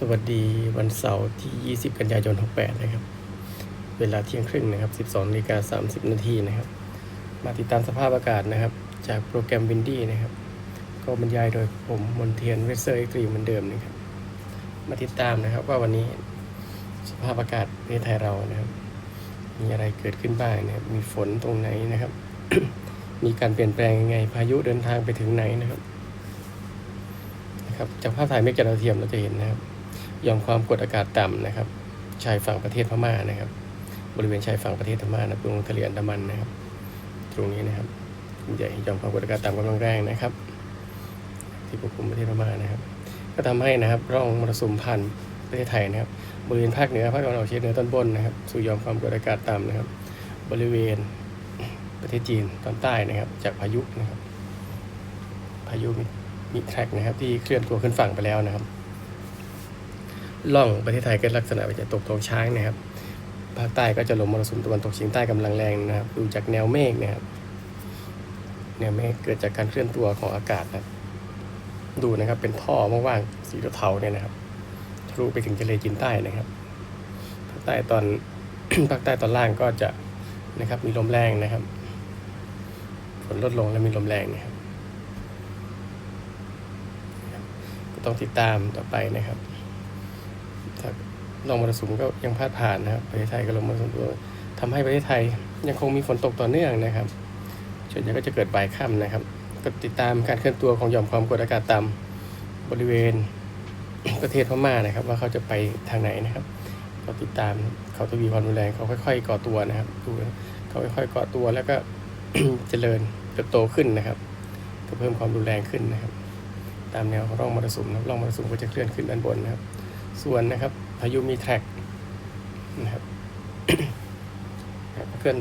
สวัสดีวันเสาร์ที่ 20 กันยายน 68 นะครับ เวลาเที่ยงครึ่งนะครับ 12นาฬิกา30 นาทีนะครับ มาติดตามสภาพอากาศนะครับ จากโปรแกรมวินดี้นะครับ ก็บรรยายโดยผมมนเทียนเวสเซอร์เอ็กตรีเหมือนเดิมนะครับ มาติดตามนะครับว่าวันนี้สภาพอากาศประเทศไทยเรานะครับ มีอะไรเกิดขึ้นบ้างนะครับ มีฝนตรงไหนนะครับ มีการเปลี่ยนแปลงยังไง พายุเดินทางไปถึงไหนนะครับนะครับจากภาพถ่ายเมฆจดาวเทียมเราจะเห็นนะครับ ยอมความกดอากาศต่ำนะครับ ชายฝั่งประเทศพม่านะครับ บริเวณชายฝั่งประเทศพม่านะตรงทะเลอันดามันนะครับ ตรงนี้นะครับใหญ่ยอมความกดอากาศต่ำกำลังแรงนะครับ ที่ปกคลุมประเทศพม่านะครับ ก็ทำให้นะครับร่องมรสุมผ่านประเทศไทยนะครับ บริเวณภาคเหนือภาคตะวันออกเฉียงเหนือตอนบนนะครับ สู่ยอมความกดอากาศต่ำนะครับ บริเวณประเทศจีนตอนใต้นะครับ จากพายุนะครับ พายุมีมีแทร็กนะครับ ที่เคลื่อนตัวขึ้นฝั่งไปแล้วนะครับ ล่องประเทศไทยก็ลักษณะจะตกตรงช้างนะครับภาคใต้ก็จะลมมรสุมตะวันตกเฉียงใต้กำลังแรงนะครับดูจากแนวเมฆนะครับแนวเมฆเกิดจากการเคลื่อนตัวของอากาศนะครับดูนะครับเป็นท่อว่างๆสีเทาเนี่ยนะครับทะลุไปถึงทะเลจีนใต้นะครับภาคใต้ตอนภาคใต้ตอนล่างก็จะนะครับมีลมแรงนะครับฝนลดลงและมีลมแรงนะครับ ก็ต้องติดตามต่อไปนะครับ ถ้าลองมรสุมก็ยังพาดผ่านนะครับประเทศไทยก็ลงมรสุมตัวทำให้ประเทศไทยยังคงมีฝนตกต่อเนื่องนะครับส่วนใหญ่ก็จะเกิดบ่ายค่ำนะครับ ก็ติดตามการเคลื่อนตัวของหย่อมความกดอากาศต่ำบริเวณประเทศพม่านะครับ ว่าเขาจะไปทางไหนนะครับก็ติดตามเขาทวีความรุนแรงเขาค่อยๆก่อตัวนะครับดูเขาค่อยๆก่อตัวแล้วก็เจริญเติบโตขึ้นนะครับ ก็เพิ่มความรุนแรงขึ้นนะครับ ตามแนวร่องมรสุมนะคร่องมรสุมก็จะเคลื่อนขึ้นด้านบนนะครับ ส่วนนะครับพายุมีแทร็กนะครับเคลื่อน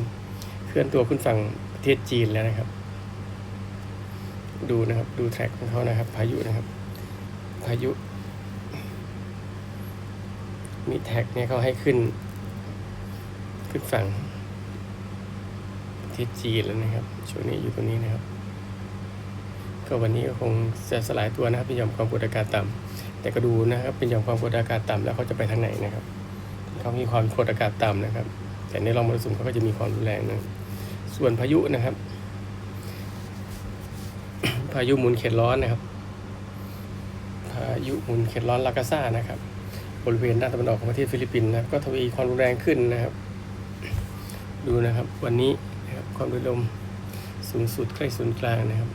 เคลื่อนตัวขึ้นฝั่งประเทศจีนแล้วนะครับ ดูนะครับดูแทร็กของเขานะครับ พายุนะครับ พายุ มีแท็กเนี่ยเขาให้ขึ้น ขึ้นฝั่งประเทศจีนแล้วนะครับช่วงนี้อยู่ตรงนี้นะครับ ก็วันนี้ก็คงจะสลายตัวนะครับเป็นหย่อมความกดอากาศต่ำ แต่ก็ดูนะครับเป็นหย่อมความกดอากาศต่ำแล้วเขาจะไปทางไหนนะครับเขามีความกดอากาศต่ำนะครับ แต่ในร่องมรสุมเขาก็จะมีความรุนแรงนะส่วนพายุนะครับ พายุหมุนเขตร้อนนะครับ พายุหมุนเขตร้อนลากาซ่านะครับ บริเวณด้านตะวันออกของประเทศฟิลิปปินส์นะครับก็ทวีความรุนแรงขึ้นนะครับ ดูนะครับวันนี้นะครับความรุนลมสูงสุดใกล้ศูนย์กลางนะครับ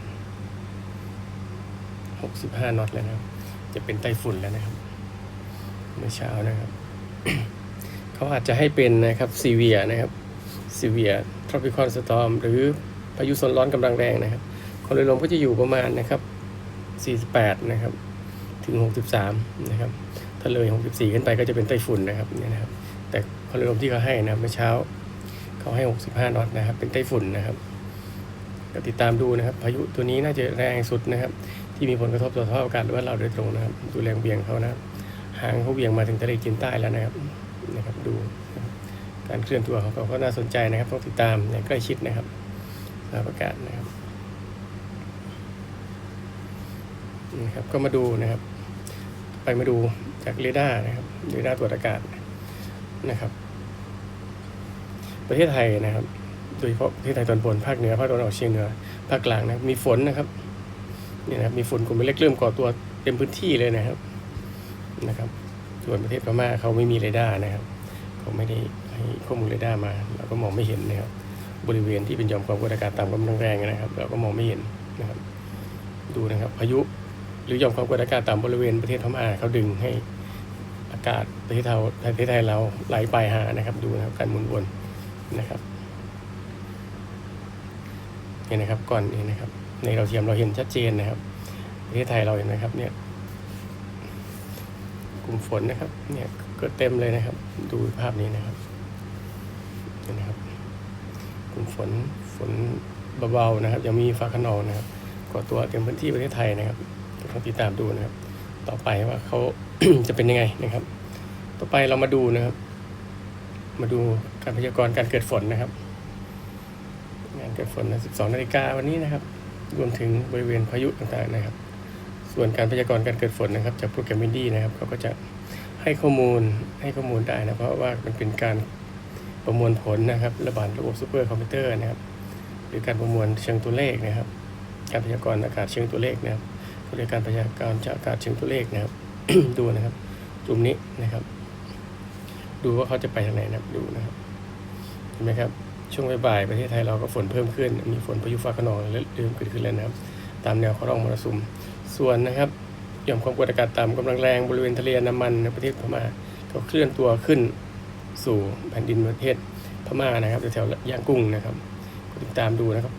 65น็อตแล้วนะครับ จะเป็นไต้ฝุ่นแล้วนะครับ เมื่อเช้านะครับ เขาอาจจะให้เป็นนะครับซีเวียนะครับซีเวียทรอปิคอนสตอมหรือพายุโซนร้อนกำลังแรงนะครับความรุนลมก็จะอยู่ประมาณนะครับ48นะครับ ถึง 63 นะครับ ถ้าเลย 64 ขึ้นไปก็จะเป็นไต้ฝุ่นนะครับเนี่ยนะครับ แต่ความรุนลมที่เขาให้นะเมื่อเช้า เขาให้ 65นอตนะครับ เป็นไต้ฝุ่นนะครับ ก็ติดตามดูนะครับ พายุตัวนี้น่าจะแรงสุดนะครับ ที่มีผลกระทบต่อสภาพอากาศหรือว่าเราโดยตรงนะครับ ดูแรงเบี่ยงเขานะหางเขาเบี่ยงมาถึงทะเลจีนใต้แล้วนะครับนะครับ ดูการเคลื่อนตัวของเขาก็น่าสนใจนะครับต้องติดตามอย่างใกล้ชิดนะครับสภาพอากาศนะครับนะครับก็มาดูนะครับ ไปมาดูจากเรดาร์นะครับเรดาร์ตรวจอากาศนะครับ ประเทศไทยนะครับ โดยเฉพาะประเทศไทยตอนบนภาคเหนือภาคตะวันออกเฉียงเหนือภาคกลางนะมีฝนนะครับ นี่นะครับมีฝนกลุ่มเล็กเริ่มก่อตัวเต็มพื้นที่เลยนะครับนะครับ ส่วนประเทศพม่าเขาไม่มีเรดาร์นะครับเขาไม่ได้ให้ข้อมูลเรดาร์มา เราก็มองไม่เห็นนะครับบริเวณที่เป็นยอมความกดอากาศต่ำกำลังแรงนะครับ เราก็มองไม่เห็นนะครับ ดูนะครับพายุหรือยอมความกดอากาศต่ำบริเวณประเทศพม่าเขาดึงให้อากาศประเทศไทยประเทศไทยเราไหลไปหานะครับ ดูนะครับการหมุนวนนะครับนี่นะครับก่อนนี้นะครับ ในเราวเทียมเราเห็นชัดเจนนะครับประเทศไทยเราเห็นไหมครับเนี่ยกลุ่มฝนนะครับเนี่ยกิดเต็มเลยนะครับ ดูภาพนี้นะครับนี่นะครับ กลุ่มฝนฝนเบาๆนะครับยังมีฟ้าขนองนะครับก่อตัวเต็มพื้นที่ประเทศไทยนะครับต้องติดตามดูนะครับ ต่อไปว่าเขาจะเป็นยังไงนะครับ ต่อไปเรามาดูนะครับ มาดูการพยากรณ์การเกิดฝนนะครับงานเกิดฝนนะ12นาฬิกาวันนี้นะครับ รวมถึงบริเวณพายุต่างๆนะครับ ส่วนการพยากรณ์การเกิดฝนนะครับ จากโปรแกรมวินดี้นะครับเขาก็จะให้ข้อมูลให้ข้อมูลได้นะเพราะว่ามันเป็นการประมวลผลนะครับ ระบาดระบบซูเปอร์คอมพิวเตอร์นะครับ หรือการประมวลเชิงตัวเลขนะครับ การพยากรณ์อากาศเชิงตัวเลขนะครับเขาเรียกการพยากรณ์จากอากาศเชิงตัวเลขนะครับ ดูนะครับกลุ่มนี้นะครับ ดูว่าเขาจะไปทางไหนนะครับดูนะครับเห็นไหมครับ ช่วงบ่ายๆประเทศไทยเราก็ฝนเพิ่มขึ้น มีฝนพายุฟ้าคะนองเริ่มเกิดขึ้นแล้วนะครับ ตามแนวเขาร่องมรสุม ส่วนนะครับหย่อมความกดอากาศต่ำกำลังแรงบริเวณทะเลนดามันในประเทศพม่าก็เคลื่อนตัวขึ้นสู่แผ่นดินประเทศพม่านะครับแถวๆย่างกุ้งนะครับติดตามดูนะครับ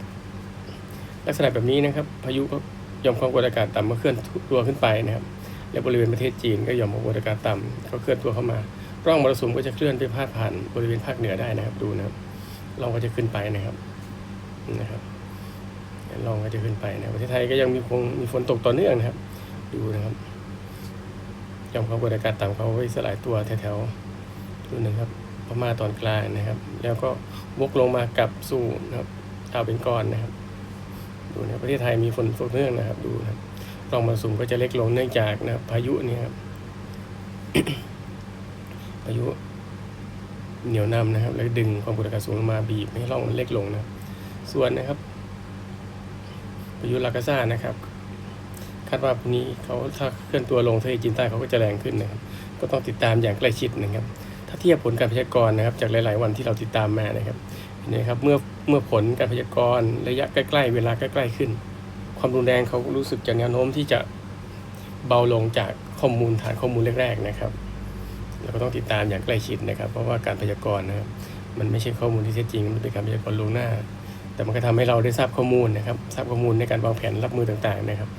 ลักษณะแบบนี้นะครับ พายุก็หย่อมความกดอากาศต่ำมาเคลื่อนตัวขึ้นไปนะครับ และบริเวณประเทศจีนก็หย่อมความกดอากาศต่ำก็เคลื่อนตัวเข้ามา ร่องมรสุมก็จะเคลื่อนไปพาดผ่านบริเวณภาคเหนือได้นะครับดูนะครับ ร่องก็จะขึ้นไปนะครับนะครับร่องก็จะขึ้นไปนะประเทศไทยก็ยังมีคงมีฝนตกต่อเนื่องนะครับ ดูนะครับยอมความกดอากาศต่ำเขาไว้สลายตัวแถวๆดูนะครับพม่าตอนกลางนะครับ แล้วก็วกลงมากลับสู่นะครับอ่าวเบงกอลนะครับ ดูนะรประเทศไทยมีฝนตกเนื่องนะครับ ดูนะครับร่องมรสุมก็จะเล็กลงเนื่องจากนะครับพายุเนี่ยครับพายุ เหนียวนำนะครับ แล้วดึงความกดอากาศสูงลงมาบีบให้ร่องเล็กลงนะส่วนนะครับพายุลากาซ่านะครับ คาดว่าพรุ่งนี้เขาถ้าเคลื่อนตัวลงทะเลจีนใต้เขาก็จะแรงขึ้นนะครับ ก็ต้องติดตามอย่างใกล้ชิดนะครับ ถ้าเทียบผลการพยากรณ์นะครับ จากหลาย ๆ วันที่เราติดตามมานะครับเห็นะครับเมื่อเมื่อผลการพยากรณ์ระยะใกล้ๆ เวลาใกล้ๆขึ้น ความรุนแรงเขารู้สึกจากแนวโน้มที่จะเบาลงจากข้อมูลฐานข้อมูลแรก ๆ นะครับ เราก็ต้องติดตามอย่างใกล้ชิดนะครับ เพราะว่าการพยากรณ์นะครับมันไม่ใช่ข้อมูลที่แท้จริง มันเป็นการพยากรณ์ล่วงหน้า แต่มันก็ทำให้เราได้ทราบข้อมูลนะครับ ทราบข้อมูลในการวางแผนรับมือต่างๆนะครับ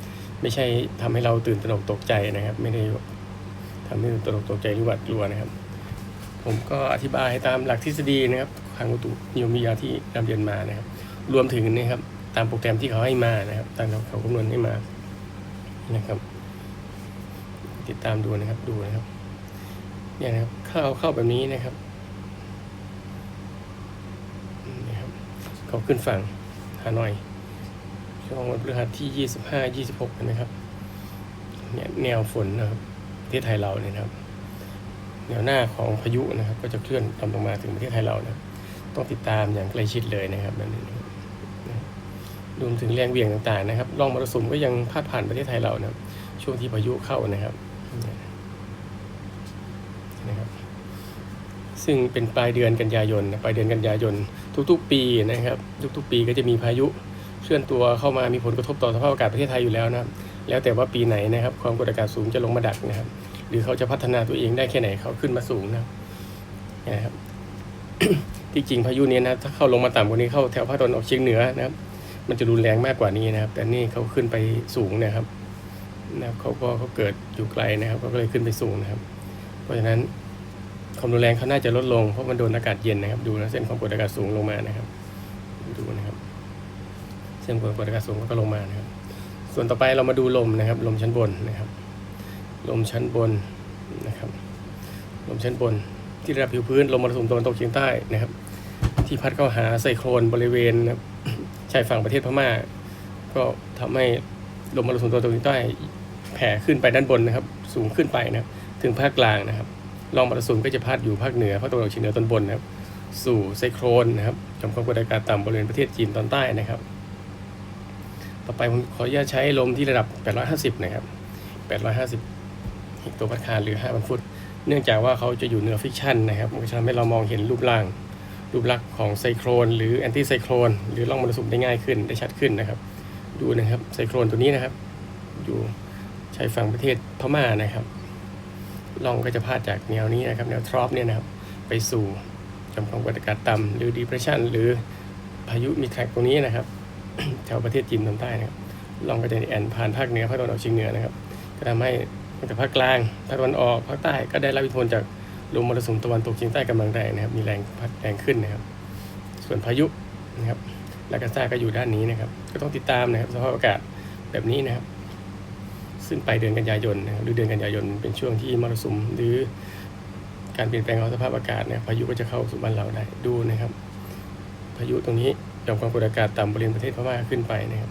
ไม่ใช่ทำให้เราตื่นตระหนกตกใจนะครับ ไม่ได้ทำให้ตื่นตระหนกตกใจหรือหวาดกลัวนะครับ ผมก็อธิบายตามหลักทฤษฎีนะครับทางอุตุนิยมวิทยาที่นำเรียนมานะครับ รวมถึงนะครับตามโปรแกรมที่เขาให้มานะครับ ตามเขาคำนวณให้มานะครับ ติดตามดูนะครับดูนะครับ เนี่ยนะครับเข้าเข้าแบบนี้นะครับนี่ครับเขาขึ้นฝั่งฮานอยช่วงวันพฤหัสที่25 26เห็นไหมครับเนี่ยแนวฝนนะครับประเทศไทยเราเนี่ยนะครับแนวหน้าของพายุนะครับ ก็จะเคลื่อนต่ำลงมาถึงประเทศไทยเรานะต้องติดตามอย่างใกล้ชิดเลยนะครับนี้นะครับรวมถึงแรงเวี่ยงต่างๆนะครับร่องมรสุมก็ยังพาดผ่านประเทศไทยเรานะช่วงที่พายุเข้านะครับนะครับ ซึ่งเป็นปลายเดือนกันยายนปลายเดือนกันยายนทุกๆ ปีนะครับ ทุกๆ ปีก็จะมีพายุเคลื่อนตัวเข้ามามีผลกระทบต่อสภาพอากาศประเทศไทยอยู่แล้วนะครับ แล้วแต่ว่าปีไหนนะครับความกดอากาศสูงจะลงมาดักนะครับ หรือเขาจะพัฒนาตัวเองได้แค่ไหนเขาขึ้นมาสูงนะครับนะครับที่จริงพายุนี้นะถ้าเข้าลงมาต่ำกว่านี้เข้าแถวภาคตะวันออกเฉียงเหนือนะครับ มันจะรุนแรงมากกว่านี้นะครับ แต่นี่เขาขึ้นไปสูงนะครับนะครับเขาก็เขาเกิดอยู่ไกลนะครับก็เลยขึ้นไปสูงนะครับ เพราะฉะนั้น ความรุนแรงเขาน่าจะลดลงเพราะมันโดนอากาศเย็นนะครับ ดูนะเส้นความกดอากาศสูงลงมานะครับ ดูนะครับ เส้นความกดอากาศสูงก็ลงมานะครับ ส่วนต่อไปเรามาดูลมนะครับ ลมชั้นบนนะครับ ลมชั้นบนนะครับ ลมชั้นบน ที่ระดับผิวพื้นลมมรสุมตะวันตกเฉียงใต้นะครับ ที่พัดเข้าหาไซโครนบริเวณนะชายฝั่งประเทศพม่า ก็ทำให้ลมมรสุมตะวันตกเฉียงใต้แผ่ขึ้นไปด้านบนนะครับ สูงขึ้นไปนะครับ ถึงภาคกลางนะครับ รองมรสุมก็จะพัดอยู่ภาคเหนือภาคตะวันออกเฉียงเหนือตอนบนนะครับ สู่ไซโครนนะครับจอมความกดอากาศต่ำบริเวณประเทศจีนตอนใต้นะครับ ต่อไปผมขออนุญาตใช้ลมที่ระดับ 850 นะครับ 850เฮกโตปาสคาลหรือ 5,000 ฟุต เนื่องจากว่าเขาจะอยู่เหนือฟิกชันนะครับมันจะทำให้เรามองเห็นรูปร่าง รูปลักษณ์ของไซโครนหรือแอนตี้ไซโครนหรือร่องมรสุมได้ง่ายขึ้นได้ชัดขึ้นนะครับ ดูนะครับไซโครนตัวนี้นะครับ อยู่ชายฝั่งประเทศพม่านะครับ ร่องก็จะพาดจากแนวนี้นะครับ แนวทรอปเนี่ยนะครับ ไปสู่จอมความกดอากาศต่ำหรือ depression หรือพายุมีแทรกตรงนี้นะครับแถวประเทศจีนตอนใต้นะครับลองก็จะแอนผ่านภาคเหนือภาคตะวันออกเฉียงเหนือนะครับ ก็ทำให้ตั้งแต่ภาคกลางภาคตะวันออกภาคใต้ก็ได้รับอิทธิพลจากลมมรสุมตะวันตกเฉียงใต้กำลังแรงนะครับ มีแรงพัดแรงขึ้นนะครับ ส่วนพายุนะครับลากาซ่าก็อยู่ด้านนี้นะครับ ก็ต้องติดตามนะครับสภาพอากาศแบบนี้นะครับ ซึ่งไปเดือนกันยายนนะครับหรือเดือนกันยายนเป็นช่วงที่มรสุมหรือการเปลี่ยนแปลงของสภาพอากาศเนี่ยพายุก็จะเข้าสู่บ้านเราได้ดูนะครับ พายุตรงนี้ย่อมความกดอากาศต่ำบริเวณประเทศพม่าขึ้นไปนะครับ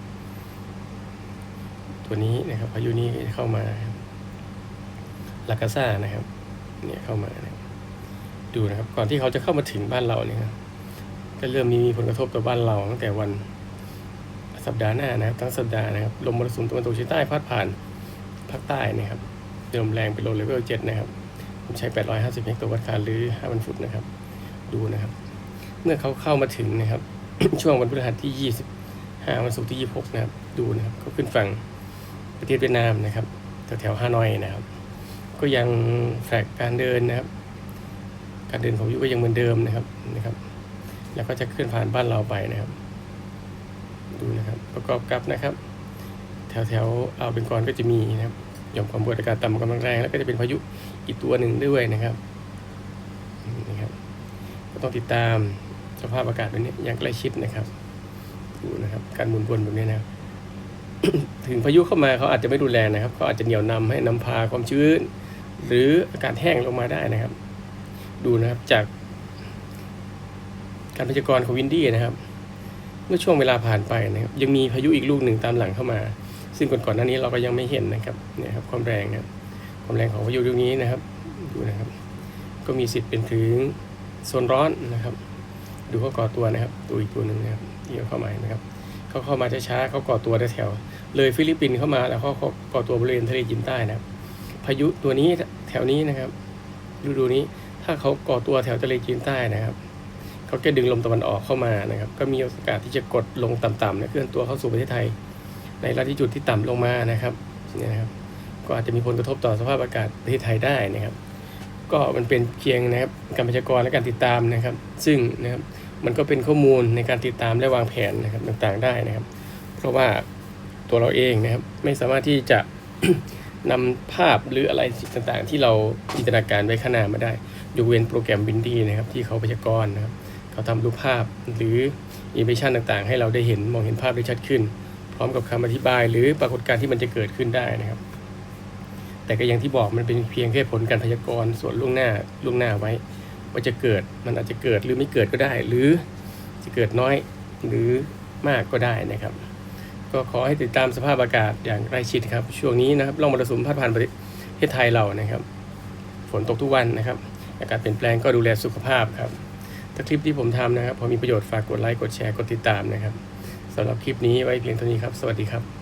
ตัวนี้นะครับพายุนี้เข้ามาลากาซ่านะครับเนี่ยเข้ามานะดูนะครับ ก่อนที่เขาจะเข้ามาถึงบ้านเราเนี่ยก็เริ่มมีผลกระทบต่อบ้านเราตั้งแต่วันสัปดาห์หน้านะครับทั้งสัปดาห์นะครับลมมรสุมตะวันตกเฉียงใต้พัดผ่าน ภาคใต้นะครับเดิมแรงเป็นโลเลเวลเจ็ดนะครับ ผมใช้ 850เฮกโตวัตต์คาร์หรือ 5,000 ฟุตนะครับ ดูนะครับ เมื่อเขาเข้ามาถึงนะครับ ช่วงวันพฤหัสที่ 25 วันศุกร์ที่ 26 นะครับ ดูนะครับเขาขึ้นฝั่งประเทศเวียดนามนะครับแถวๆฮานอยนะครับ ก็ยังแฟกการเดินนะครับ การเดินของยุก็ยังเหมือนเดิมนะครับนะครับ แล้วก็จะเคลื่อนผ่านบ้านเราไปนะครับ ดูนะครับ ประกอบกับนะครับ แถวแถวอ่าวเบงกอลก็จะมีนะครับหย่อมความกดอากาศต่ำกำลังแรงแล้วก็จะเป็นพายุอีกตัวหนึ่งด้วยนะครับนะครับก็ต้องติดตามสภาพอากาศแบบนี้อย่างใกล้ชิดนะครับดูนะครับการหมุนวนแบบนี้นะครับถึงพายุเข้ามาเขาอาจจะไม่รุนแรงนะครับเขาอาจจะเหนี่ยวนำให้นำพาความชื้น หรืออากาศแห้งลงมาได้นะครับ ดูนะครับจากการพยากรณ์ของวินดี้นะครับ เมื่อช่วงเวลาผ่านไปนะครับ ยังมีพายุอีกลูกหนึ่งตามหลังเข้ามา ซึ่งก่อนๆหน้านี้เราก็ยังไม่เห็นนะครับเนี่ยครับความแรงนะครับความแรงของพายุลูกนี้นะครับดูนะครับ ก็มีสิทธิ์เป็นถึงโซนร้อนนะครับ ดูเขาก่อตัวนะครับตัวอีกตัวหนึ่งนะครับที่เข้ามานะครับเขาเข้ามาช้าๆเขาก่อตัวแถวเลยฟิลิปปินส์เข้ามาแล้วเขาก่อตัวบริเวณทะเลจีนใต้นะครับ พายุตัวนี้แถวนี้นะครับฤดูนี้ถ้าเขาก่อตัวแถวทะเลจีนใต้นะครับเขาจะดึงลมตะวันออกเข้ามานะครับ ก็มีโอกาสที่จะกดลงต่ำๆนะเคลื่อนตัวเข้าสู่ประเทศไทย ในลัติจูดที่ต่ำลงมานะครับเนี่ยนะครับ ก็อาจจะมีผลกระทบต่อสภาพอากาศประเทศไทยได้นะครับ ก็มันเป็นเพียงนะครับการพยากรณ์และการติดตามนะครับ ซึ่งนะครับมันก็เป็นข้อมูลในการติดตามและวางแผนนะครับต่างๆได้นะครับ เพราะว่าตัวเราเองนะครับไม่สามารถที่จะนำภาพหรืออะไรต่างๆ ที่เราจินตนาการไว้ข้างหน้ามาได้ ยกเว้นโปรแกรมวินดี้นะครับ ที่เขาพยากรณ์นะครับ เขาทำรูปภาพหรืออินเมชันต่างๆ ให้เราได้เห็นมองเห็นภาพได้ชัดขึ้น ร้อมกับคำอธิบาย หรือปรากฏการณ์ที่มันจะเกิดขึ้นได้นะครับ แต่ก็อย่างที่บอกมันเป็นเพียงแค่ผลการพยากรณ์ส่วนล่วงหน้าล่วงหน้าไว้ ว่าจะเกิดมันอาจจะเกิดหรือไม่เกิดก็ได้ หรือจะเกิดน้อยหรือมากก็ได้นะครับ ก็ขอให้ติดตามสภาพอากาศอย่างใกล้ชิดครับ ช่วงนี้นะครับร่องมรสุมพัดผ่านประเทศไทยเรานะครับ ฝนตกทุกวันนะครับ อากาศเปลี่ยนแปลงก็ดูแลสุขภาพครับถ้าคลิปที่ผมทำนะครับ พอมีประโยชน์ฝากกดไลค์กดแชร์กดติดตามนะครับ สำหรับคลิปนี้ไว้เพียงเท่านี้ครับ สวัสดีครับ